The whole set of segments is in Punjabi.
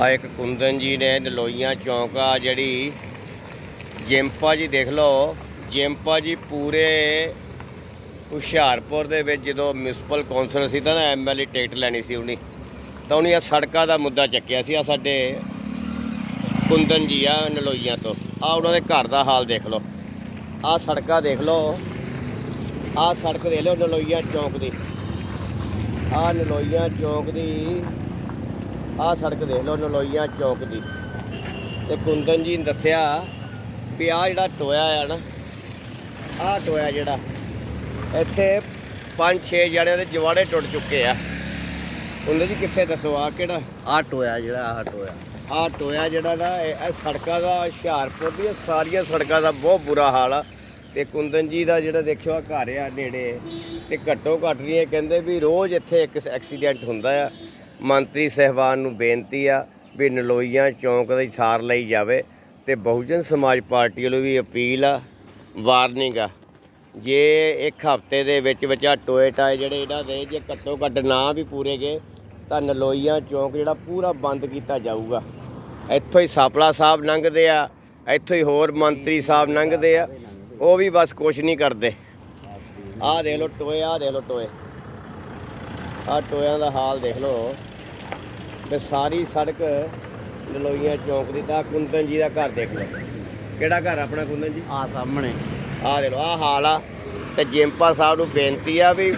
ਆ ਇੱਕ ਕੁੰਦਨ ਜੀ ਨੇ ਨਲੋਈਆਂ ਚੌਂਕ ਆ ਜਿਹੜੀ ਜੈਂਪਾ ਜੀ ਦੇਖ ਲਓ। ਜੈਂਪਾ ਜੀ ਪੂਰੇ ਹੁਸ਼ਿਆਰਪੁਰ ਦੇ ਵਿੱਚ ਜਦੋਂ ਮਿਊਨਿਸਪਲ ਕੌਂਸਲ ਸੀ ਤਾਂ ਨਾ ਐਮਐਲਏ ਟਿਕਟ ਲੈਣੀ ਸੀ ਉਹਨੇ। ਤਾਂ ਉਹਨੇ ਆ ਸੜਕਾਂ ਦਾ ਮੁੱਦਾ ਚੱਕਿਆ ਸੀ ਆ ਸਾਡੇ ਕੁੰਦਨ ਜੀ ਆ ਨਲੋਈਆਂ ਤੋਂ। ਆ ਉਹਨਾਂ ਦੇ ਘਰ ਦਾ ਹਾਲ ਦੇਖ ਲਓ। ਆ ਸੜਕਾਂ ਦੇਖ ਲਓ। ਆ ਸੜਕ ਦੇਖ ਲਓ ਨਲੋਈਆਂ ਚੌਂਕ ਦੀ। ਆ ਨਲੋਈਆਂ ਚੌਂਕ ਦੀ ਆ ਸੜਕ ਦੇਖ ਲਓ ਨਲੋਈਆਂ ਚੌਂਕ ਦੀ। ਤੇ ਕੁੰਦਨ ਜੀ ਨੇ ਦੱਸਿਆ ਵੀ ਆ ਜਿਹੜਾ ਟੋਇਆ ਆ ਨਾ ਆ ਟੋਇਆ ਜਿਹੜਾ ਇੱਥੇ ਪੰਜ ਛੇ ਜਣਿਆਂ ਦੇ ਜਵਾੜੇ ਟੁੱਟ ਚੁੱਕੇ ਆ। ਕੁੰਦਨ ਜੀ ਕਿੱਥੇ ਦੱਸੋ ਆ ਕਿਹੜਾ? ਆ ਟੋਇਆ ਜਿਹੜਾ ਆ ਟੋਇਆ। ਆ ਟੋਇਆ ਜਿਹੜਾ ਨਾ ਇਹ ਸੜਕਾਂ ਦਾ ਹੁਸ਼ਿਆਰਪੁਰ ਦੀਆਂ ਸਾਰੀਆਂ ਸੜਕਾਂ ਦਾ ਬਹੁਤ ਬੁਰਾ ਹਾਲ ਆ। ਤੇ ਕੁੰਦਨ ਜੀ ਦਾ ਜਿਹੜਾ ਦੇਖਿਓ ਆ ਘਰ ਆ ਨੇੜੇ। ਤੇ ਘੱਟੋ ਘੱਟ ਨਹੀਂ ਇਹ ਕਹਿੰਦੇ ਵੀ ਰੋਜ਼ ਇੱਥੇ ਇੱਕ ਐਕਸੀਡੈਂਟ ਹੁੰਦਾ ਆ। ਮੰਤਰੀ ਸਹਿਬਾਨ ਨੂੰ ਬੇਨਤੀ ਆ ਵੀ ਨਲੋਈਆਂ ਚੌਂਕ ਦੀ ਸਾਰ ਲਈ ਜਾਵੇ ਤੇ ਬਹੁਜਨ ਸਮਾਜ ਪਾਰਟੀ ਵੱਲੋਂ ਵੀ ਅਪੀਲ ਆ, ਵਾਰਨਿੰਗ ਆ। ਜੇ ਇੱਕ ਹਫ਼ਤੇ ਦੇ ਵਿੱਚ ਵਿੱਚ ਆ ਟੋਏ ਟਾਏ ਜਿਹੜੇ ਇਹਨਾਂ ਦੇ, ਜੇ ਘੱਟੋ ਘੱਟ ਨਾ ਵੀ ਪੂਰੇ ਗਏ, ਤਾਂ ਨਲੋਈਆਂ ਚੌਂਕ ਜਿਹੜਾ ਪੂਰਾ ਬੰਦ ਕੀਤਾ ਜਾਊਗਾ। ਇੱਥੋਂ ਹੀ ਸਾਪਲਾ ਸਾਹਿਬ ਲੰਘਦੇ ਆ, ਇੱਥੋਂ ਹੀ ਹੋਰ ਮੰਤਰੀ ਸਾਹਿਬ ਲੰਘਦੇ ਆ, ਉਹ ਵੀ ਬਸ ਕੁਝ ਨਹੀਂ ਕਰਦੇ। ਆਹ ਦੇਖ ਲਓ ਟੋਏ, ਆਹ ਦੇਖ ਲਓ ਟੋਏ। ਆਹ ਟੋਇਆਂ ਦਾ ਹਾਲ ਦੇਖ ਲਓ। ਤੇ ਸਾਰੀ ਸੜਕ ਨਲੋਈਆਂ ਚੌਂਕ ਦੀ ਤਾਂ ਕੁੰਦਨ ਜੀ ਦਾ ਘਰ ਦੇਖ ਲਓ। ਕਿਹੜਾ ਘਰ ਆਪਣਾ ਕੁੰਦਨ ਜੀ? ਆ ਸਾਹਮਣੇ। ਆਹ ਦੇਖ ਲਓ ਆਹ ਹਾਲ ਆ। ਤੇ ਜਿੰਪਾ ਸਾਹਿਬ ਨੂੰ ਬੇਨਤੀ ਆ ਵੀ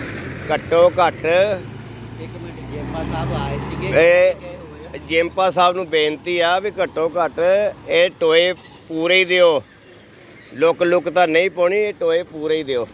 ਘੱਟੋ ਘੱਟ ਇੱਕ ਮਿੰਟ ਜੇਪਾ ਸਾਹਿਬ ਆਏ ਸੀਗੇ। ਜਿੰਪਾ ਸਾਹਿਬ ਨੂੰ ਬੇਨਤੀ ਆ ਵੀ ਘੱਟੋ ਘੱਟ ਇਹ ਟੋਏ ਪੂਰੇ ਹੀ ਦਿਓ। ਲੁੱਕ ਲੁੱਕ ਤਾਂ ਨਹੀਂ ਪਾਉਣੀ ਇਹ ਟੋਏ ਪੂਰੇ ਹੀ ਦਿਓ।